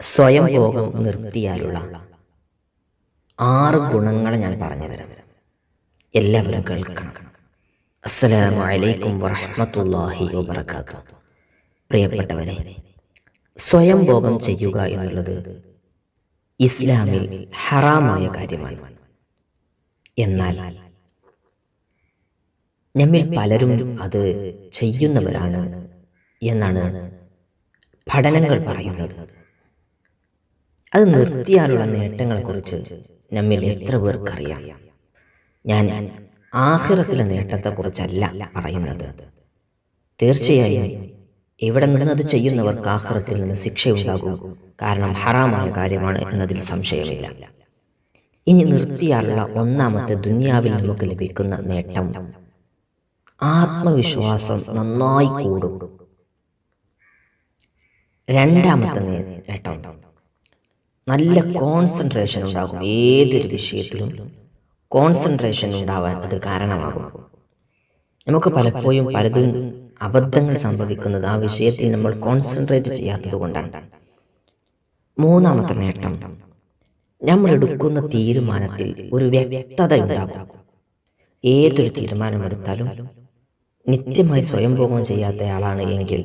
സ്വയം ഭോഗം നിർത്തിയാലുള്ള ആറ് ഗുണങ്ങൾ ഞാൻ പറഞ്ഞു തരാം എല്ലാവരും കേൾക്കണം. അസ്സലാമു അലൈക്കും വറഹ്മത്തുള്ളാഹി വബറകാതുഹു. പ്രിയപ്പെട്ടവരെ സ്വയം ഭോഗം ചെയ്യുക എന്നുള്ളത് ഇസ്ലാമിൽ ഹറാമായ കാര്യമാണ്. എന്നാൽ നമ്മിൽ പലരും അത് ചെയ്യുന്നവരാണ് എന്നാണ് പഠനങ്ങൾ പറയുന്നത്. അത് നിർത്തിയാലുള്ള നേട്ടങ്ങളെക്കുറിച്ച് നമ്മിൽ എത്ര പേർക്കറിയാം? ഞാൻ ആഹ്ലത്തിലെ നേട്ടത്തെക്കുറിച്ചല്ല പറയുന്നത്. തീർച്ചയായും ഇവിടെ നിന്ന് അത് ചെയ്യുന്നവർക്ക് ആഹ്റത്തിൽ നിന്ന് ശിക്ഷയുണ്ടാകും. കാരണം ഹറാമായ കാര്യമാണ് എന്നതിൽ സംശയമില്ല. ഇനി നിർത്തിയാലുള്ള ഒന്നാമത്തെ ദുനിയാവിൽ നമുക്ക് ലഭിക്കുന്ന നേട്ടം ആത്മവിശ്വാസം നന്നായി കൂടും. രണ്ടാമത്തെ നേട്ടം. നല്ല കോൺസെൻട്രേഷൻ ഉണ്ടാകും. ഏതൊരു വിഷയത്തിലും കോൺസെൻട്രേഷൻ ഉണ്ടാവാൻ അത് കാരണമാകും. നമുക്ക് പലപ്പോഴും പലതും അബദ്ധങ്ങൾ സംഭവിക്കുന്നത് ആ വിഷയത്തിൽ നമ്മൾ കോൺസെൻട്രേറ്റ് ചെയ്യാത്തത് കൊണ്ടാണ്. മൂന്നാമത്തെ നേട്ടം നമ്മൾ എടുക്കുന്ന തീരുമാനത്തിൽ ഒരു വ്യക്തത ഉണ്ടാകും. ഏതൊരു തീരുമാനമെടുത്താലും നിത്യമായി സ്വയംഭോഗം ചെയ്യാത്തയാളാണ് എങ്കിൽ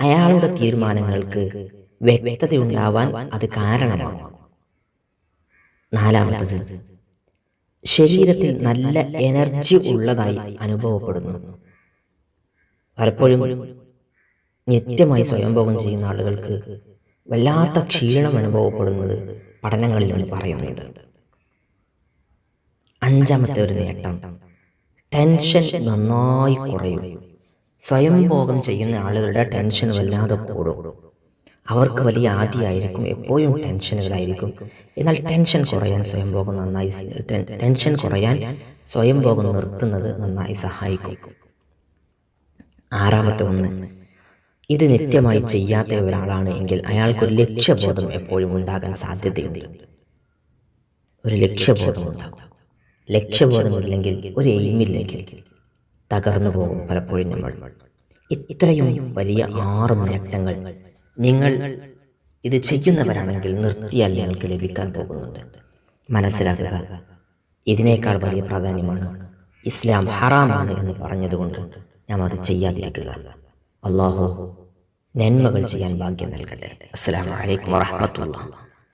അയാളുടെ തീരുമാനങ്ങൾക്ക് വ്യക്തതയുണ്ടാവാൻ അത് കാരണമാണ്. നാലാമത്തത് ശരീരത്തിൽ നല്ല എനർജി ഉള്ളതായി അനുഭവപ്പെടുന്നു. പലപ്പോഴും നിത്യമായി സ്വയംഭോഗം ചെയ്യുന്ന ആളുകൾക്ക് വല്ലാത്ത ക്ഷീണം അനുഭവപ്പെടുന്നത് പഠനങ്ങളിൽ നിന്ന് പറയുന്നുണ്ട്. അഞ്ചാമത്തെ ഒരു നേട്ടം ടെൻഷൻ നന്നായി കുറയും. സ്വയംഭോഗം ചെയ്യുന്ന ആളുകളുടെ ടെൻഷൻ വല്ലാതെ കൂടും. അവർക്ക് വലിയ ആദിയായിരിക്കും എപ്പോഴും ടെൻഷനുകളായിരിക്കും. എന്നാൽ ടെൻഷൻ കുറയാൻ സ്വയം ഭോഗം നന്നായി ടെൻഷൻ കുറയാൻ സ്വയം ഭോഗം നിർത്തുന്നത് നന്നായി സഹായിക്കും. ആറാമത്തെ ഒന്ന്. ഇത് നിത്യമായി ചെയ്യാത്ത ഒരാളാണ് എങ്കിൽ അയാൾക്കൊരു ലക്ഷ്യബോധം എപ്പോഴും ഉണ്ടാകാൻ സാധ്യതയുണ്ട്. ഒരു ലക്ഷ്യബോധം ഉണ്ടാകും. ലക്ഷ്യബോധമില്ലെങ്കിൽ ഒരു എയിമില്ലെങ്കിൽ തകർന്നു പോകും പലപ്പോഴും നമ്മൾ. ഇത്രയും വലിയ ആറ് നേട്ടങ്ങൾ നിങ്ങൾ ഇത് ചെയ്യുന്നവരാണെങ്കിൽ നിർത്തിയാൽ നിങ്ങൾക്ക് ലഭിക്കാൻ പോകുന്നുണ്ട്. മനസ്സിലാക്കുക ഇതിനേക്കാൾ വലിയ പ്രാധാന്യമാണ് ഇസ്ലാം ഹറാമാണ് എന്ന് പറഞ്ഞതുകൊണ്ട് ഞാൻ അത് ചെയ്യാതിരിക്കുക. അള്ളാഹു നന്മകൾ ചെയ്യാൻ ഭാഗ്യം നൽകട്ടെ. അസ്സാം അലൈക്കും വറഹ്മത്തുള്ളാഹി